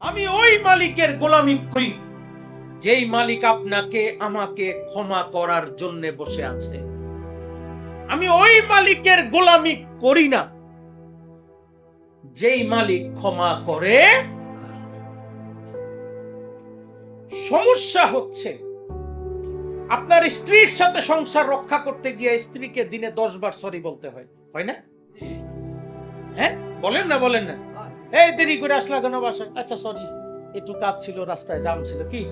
আমি ওই মালিকের গোলামি করি। যেই মালিক আপনাকে আমাকে ক্ষমা করার জন্য বসে আছে। আমি ওই মালিকের গোলামি করি না। যেই মালিক ক্ষমা করে সমস্যা হচ্ছে আপনার স্ত্রীর সাথে সংসার রক্ষা করতে গিয়ে স্ত্রীকে দিনে দশ বার সরি বলতে হয় হয় না? হ্যাঁ? বলেন না বলেন না। এই দেরি করে আসলা কেন বাসায়? আচ্ছা সরি একটু কাজ ছিল রাস্তায় জাম ছিল কি?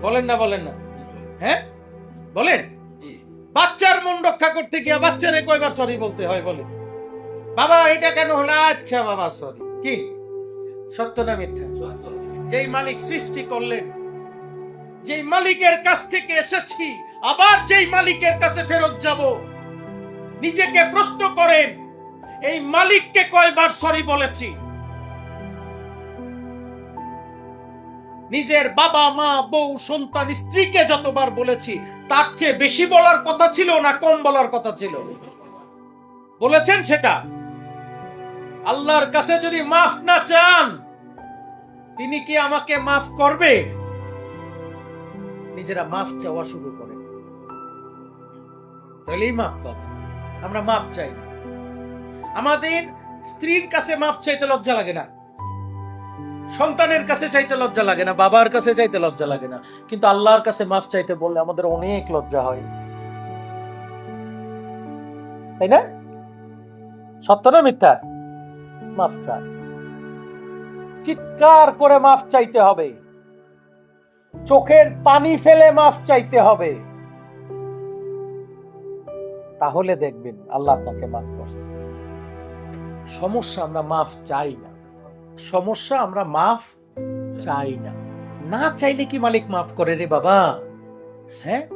বলেন না বলেন না। হ্যাঁ? বলেন? বাচ্চার মন রক্ষা করতে গিয়ে বাচ্চারে কয়বার সরি বলতে হয় বলে বাবা এটা কেন হলো? আচ্ছা বাবা সরি কি? সত্য না মিথ্যা? যেই মালিক সৃষ্টি করলেন যেই মালিকের কাছ থেকে এসেছি আবার যেই মালিকের কাছে ফেরত যাব নিজেকে প্রশ্ন করেন এই মালিককে কয়বার সরি বলেছি? নিজের বাবা, মা, বউ, সন্তান, স্ত্রীকে যতবার বলেছি, তার চেয়ে বেশি বলার কথা ছিল না কম বলার কথা ছিল। বলেছেন সেটা। আল্লাহর কাছে যদি মাফ না চান, তিনি কি আমাকে মাফ করবে? নিজেরা মাফ চাওয়া শুরু করে তাহলেই মাফ পাবে। আমরা মাফ চাই আমাদের স্ত্রীর কাছে মাফ চাইতে লজ্জা লাগে না। সন্তানের কাছে চাইতে লজ্জা লাগে না, বাবার কাছে চাইতে লজ্জা লাগে না। কিন্তু আল্লাহর কাছে মাফ চাইতে বললে আমাদের অনেক লজ্জা হয়। তাই না? সত্য না মিথ্যা? মাফ চাই চিৎকার করে মাফ চাইতে হবে। চোখের পানি ফেলে মাফ চাইতে হবে। তাহলে দেখবেন আল্লাহ আপনাকে মাফ করছে। সমস্যা আমরা মাফ চাই না। সমস্যা আমরা মাফ চাই না। না চাইলে কি মালিক মাফ করে রে বাবা? হ্যাঁ?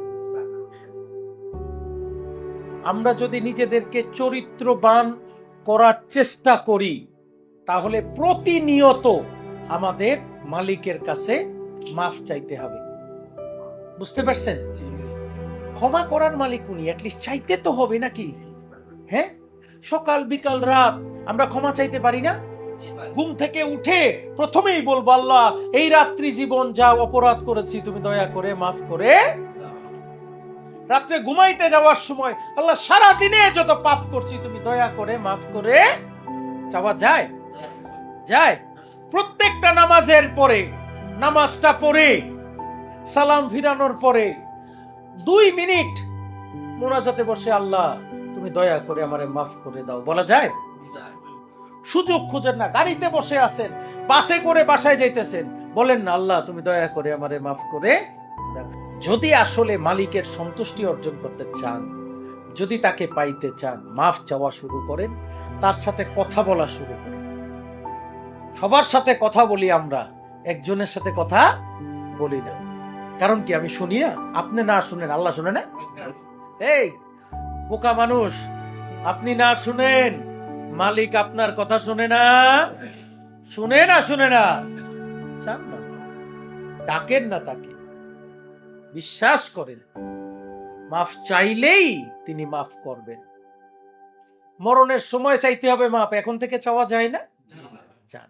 আমরা যদি নিজেদেরকে চরিত্রবান করার চেষ্টা করি, তাহলে প্রতিনিয়ত আমাদের মালিকের কাছে মাফ চাইতে হবে। বুঝতে পারছেন? ক্ষমা করার মালিক উনি অ্যাটলিস্ট চাইতে তো হবে নাকি? হ্যাঁ? সকাল, বিকাল, রাত আমরা ক্ষমা চাইতে পারি না? ঘুম থেকে উঠে প্রথমেই বলব, আল্লাহ, এই রাত্রি জীবন যা অপরাধ করেছি, তুমি দয়া করে মাফ করে রাত্রে ঘুমাইতে যাওয়ার সময়, আল্লাহ সারা দিনে যত পাপ করছি, তুমি দয়া করে মাফ করে যাওয়া যায়? যায়। প্রত্যেকটা নামাজের পরে, নামাজটা পড়ে, সালাম ফিরানোর পরে, দুই মিনিট মোনাজাতে বসে, আল্লাহ, তুমি দয়া করে আমারে মাফ করে দাও। বলা যায়। সুযোগ খুঁজেন না, গাড়িতে বসে আছেন, বাসে করে বাসায় যাইতেছেন। বলেন না, আল্লাহ, তুমি দয়া করে আমারে মাফ করে যদি আসলে মালিকের সন্তুষ্টি অর্জন করতে চান, যদি তাকে পাইতে চান, মাফ চাওয়া শুরু করেন, তার সাথে কথা বলা শুরু করেন। সবার সাথে কথা বলি আমরা, একজনের সাথে কথা বলি না। কারণ কি, আমি শুনি না? আপনি না শুনেন, আল্লাহ শুনে না? এই, বোকা মানুষ, আপনি না শুনেন। মালিক আপনার কথা শুনে না? শুনে না শুনে না। চান না। ডাকেন না তাকে। বিশ্বাস করেন, মাফ চাইলেই তিনি মাফ করবেন। মরণের সময় চাইতে হবে মাপ, এখন থেকে চাওয়া যায় না? চান।